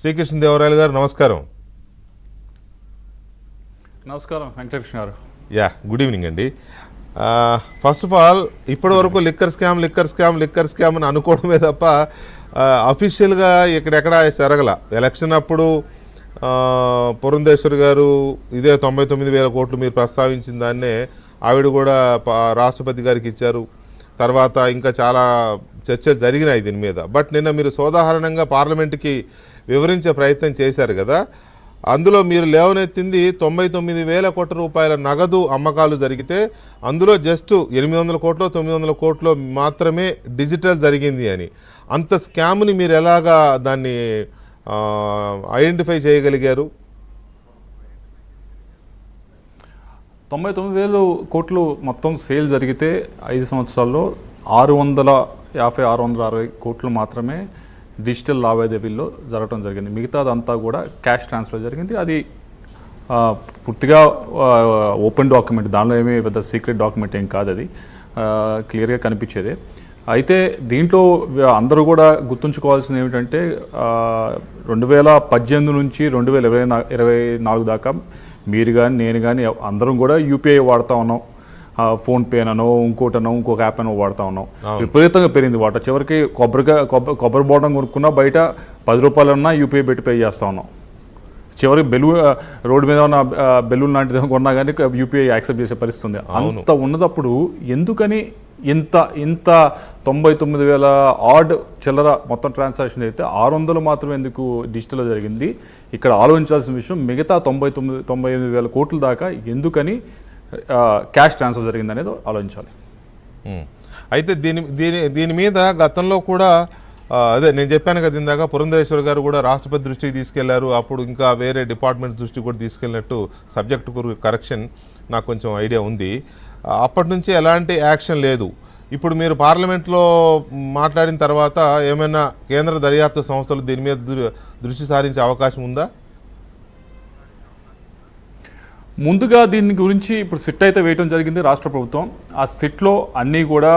శ్రీకృష్ణదేవరాయలు గారు నమస్కారం. నమస్కారం Venkatakrishna garu. Yeah good evening అండి. ఫస్ట్ ఆఫ్ ఆల్ ఇప్పటి వరకు liquor scam liquor scam liquor scam అని అనుకోవడమే తప్ప అఫీషియల్గా ఇక్కడెక్కడ జరగల. ఎలక్షన్ అప్పుడు పురంధేశ్వరి గారు ఇదే తొంభై తొమ్మిది వేల కోట్లు మీరు ప్రస్తావించిన దాన్నే ఆవిడ కూడా రాష్ట్రపతి గారికి ఇచ్చారు. తర్వాత ఇంకా చాలా చర్చలు జరిగినాయి దీని మీద. బట్ నిన్న మీరు సోదాహరణంగా పార్లమెంట్కి వివరించే ప్రయత్నం చేశారు కదా. అందులో మీరు లేవనెత్తింది తొంభై తొమ్మిది వేల కోట్ల రూపాయల నగదు అమ్మకాలు జరిగితే అందులో జస్ట్ ఎనిమిది వందల కోట్లు తొమ్మిది వందల కోట్లు మాత్రమే డిజిటల్ జరిగింది అని. అంత స్కామ్ని మీరు ఎలాగా దాన్ని ఐడెంటిఫై చేయగలిగారు? తొంభై తొమ్మిది వేలు కోట్లు మొత్తం సేల్ జరిగితే ఐదు సంవత్సరాల్లో ఆరు వందల యాభై ఆరు వందల అరవై కోట్లు మాత్రమే డిజిటల్ లావాదేవీల్లో జరగడం జరిగింది. మిగతాదంతా కూడా క్యాష్ ట్రాన్స్ఫర్ జరిగింది. అది పూర్తిగా ఓపెన్ డాక్యుమెంట్ దానిలో ఏమీ పెద్ద సీక్రెట్ డాక్యుమెంట్ ఏం కాదు అది. క్లియర్గా కనిపించేదే. అయితే దీంట్లో అందరూ కూడా గుర్తుంచుకోవాల్సింది ఏమిటంటే రెండు వేల పద్దెనిమిది నుంచి రెండు వేల ఇరవై నా ఇరవై నాలుగు దాకా మీరు కానీ నేను కానీ అందరం కూడా యూపీఐ వాడుతూ ఉన్నాం. ఫోన్పేనో ఇంకోటనో ఇంకొక యాప్ అనో వాడుతూ ఉన్నాం. విపరీతంగా పెరిగింది వాటర్ చివరికి కొబ్బరిగా కొబ్బరి కొబ్బరి బోటం కొనుక్కున్నా బయట పది రూపాయలన్నా యూపీఐ పెట్టి పే చేస్తూ ఉన్నాం. చివరికి బెలూ రోడ్డు మీద ఉన్న బెలూన్ లాంటిది కొన్నా కానీ యూపీఐ యాక్సెప్ట్ చేసే పరిస్థితి ఉంది అంత ఉన్నదప్పుడు ఎందుకని ఇంత ఇంత తొంభై తొమ్మిది వేల ఆడ్ చిల్లర మొత్తం ట్రాన్సాక్షన్ అయితే ఆరు వందలు మాత్రమే ఎందుకు డిజిటల్లో జరిగింది? ఇక్కడ ఆలోచించాల్సిన విషయం మిగతా తొంభై తొమ్మిది తొంభై ఎనిమిది వేల కోట్ల దాకా ఎందుకని క్యాష్ ట్రాన్స్ఫర్ జరిగింది అనేది ఆలోచించాలి. అయితే దీని దీని దీని మీద గతంలో కూడా అదే నేను చెప్పాను కదా ఇందాక పురంధరేశ్వర్ గారు కూడా రాష్ట్రపతి దృష్టికి తీసుకెళ్ళారు. అప్పుడు ఇంకా వేరే డిపార్ట్మెంట్ దృష్టికి కూడా తీసుకెళ్ళినట్టు సబ్జెక్ట్ కరెక్షన్ నాకు కొంచెం ఐడియా ఉంది. అప్పటి నుంచి ఎలాంటి యాక్షన్ లేదు. ఇప్పుడు మీరు పార్లమెంట్లో మాట్లాడిన తర్వాత ఏమైనా కేంద్ర దర్యాప్తు సంస్థలు దీని మీద దృ- దృష్టి సారించే అవకాశం ఉందా? ముందుగా దీని గురించి ఇప్పుడు సిట్ అయితే వేయడం జరిగింది రాష్ట్ర ప్రభుత్వం. ఆ సిట్లో అన్నీ కూడా